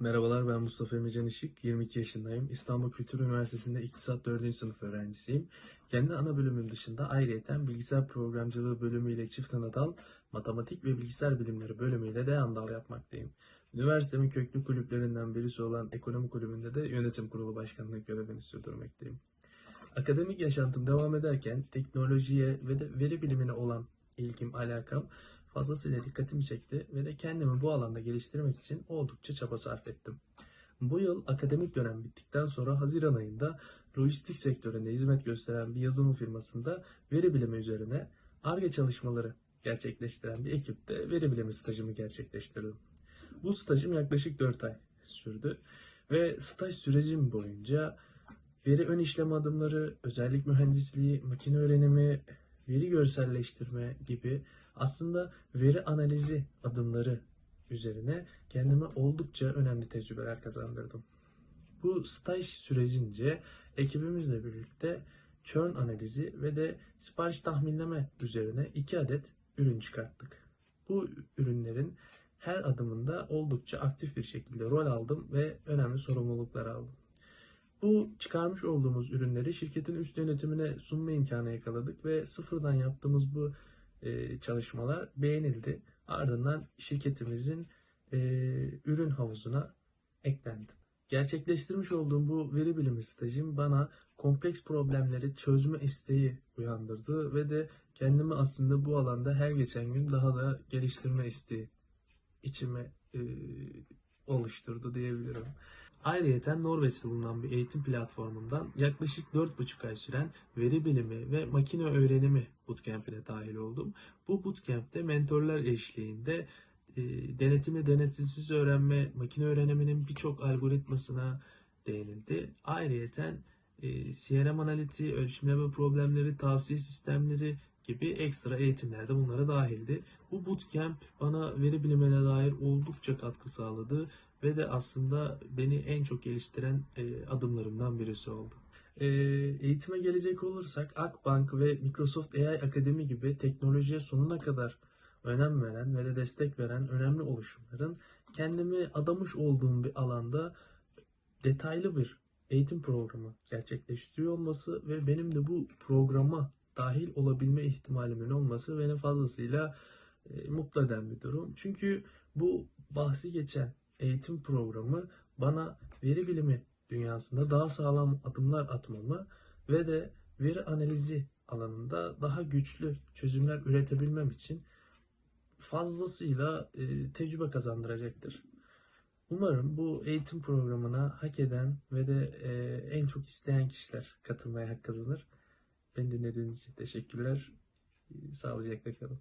Merhabalar ben Mustafa Emircan Işık, 22 yaşındayım. İstanbul Kültür Üniversitesi'nde İktisat 4. sınıf öğrencisiyim. Kendi ana bölümüm dışında ayrıyeten bilgisayar programcılığı bölümüyle çift ana dal, matematik ve bilgisayar bilimleri bölümüyle de yan dal yapmaktayım. Üniversitemin köklü kulüplerinden birisi olan ekonomi kulübünde de yönetim kurulu başkanlığı görevini sürdürmekteyim. Akademik yaşantım devam ederken teknolojiye ve de veri bilimine olan ilgim, alakam fazlasıyla dikkatimi çekti ve de kendimi bu alanda geliştirmek için oldukça çaba sarf ettim. Bu yıl akademik dönem bittikten sonra Haziran ayında lojistik sektöründe hizmet gösteren bir yazılım firmasında veri bilimi üzerine ARGE çalışmaları gerçekleştiren bir ekipte veri bilimi stajımı gerçekleştirdim. Bu stajım yaklaşık 4 ay sürdü ve staj sürecim boyunca veri ön işlem adımları, özellik mühendisliği, makine öğrenimi, veri görselleştirme gibi aslında veri analizi adımları üzerine kendime oldukça önemli tecrübeler kazandırdım. Bu staj sürecince ekibimizle birlikte churn analizi ve de sipariş tahminleme üzerine iki adet ürün çıkarttık. Bu ürünlerin her adımında oldukça aktif bir şekilde rol aldım ve önemli sorumluluklar aldım. Bu çıkarmış olduğumuz ürünleri şirketin üst yönetimine sunma imkanı yakaladık ve sıfırdan yaptığımız bu e, çalışmalar beğenildi. Ardından şirketimizin e, ürün havuzuna eklendi. Gerçekleştirmiş olduğum bu veri bilimi stajım bana kompleks problemleri çözme isteği uyandırdı ve de kendimi aslında bu alanda her geçen gün daha da geliştirme isteği içime e, oluşturdu diyebilirim. Ayrıyeten Norveç'te bulunan bir eğitim platformundan yaklaşık 4,5 ay süren veri bilimi ve makine öğrenimi bootcamp'ine dahil oldum. Bu bootcamp'te mentorlar eşliğinde e, denetimli denetimsiz öğrenme, makine öğreniminin birçok algoritmasına değinildi. Ayrıyeten e, CRM analitiği, ölçümleme problemleri, tavsiye sistemleri gibi ekstra eğitimler de bunlara dahildi. Bu bootcamp bana veri bilimine dair oldukça katkı sağladı ve de aslında beni en çok geliştiren e, adımlarımdan birisi oldu. E, eğitime gelecek olursak Akbank ve Microsoft AI Akademi gibi teknolojiye sonuna kadar önem veren ve de destek veren önemli oluşumların kendimi adamış olduğum bir alanda detaylı bir eğitim programı gerçekleştiriyor olması ve benim de bu programa dahil olabilme ihtimalimin olması beni fazlasıyla e, mutlu eden bir durum. Çünkü bu bahsi geçen eğitim programı bana veri bilimi dünyasında daha sağlam adımlar atmamı ve de veri analizi alanında daha güçlü çözümler üretebilmem için fazlasıyla e, tecrübe kazandıracaktır. Umarım bu eğitim programına hak eden ve de e, en çok isteyen kişiler katılmaya hak kazanır. Beni dinlediğiniz için teşekkürler. Ee, sağlıcakla kalın.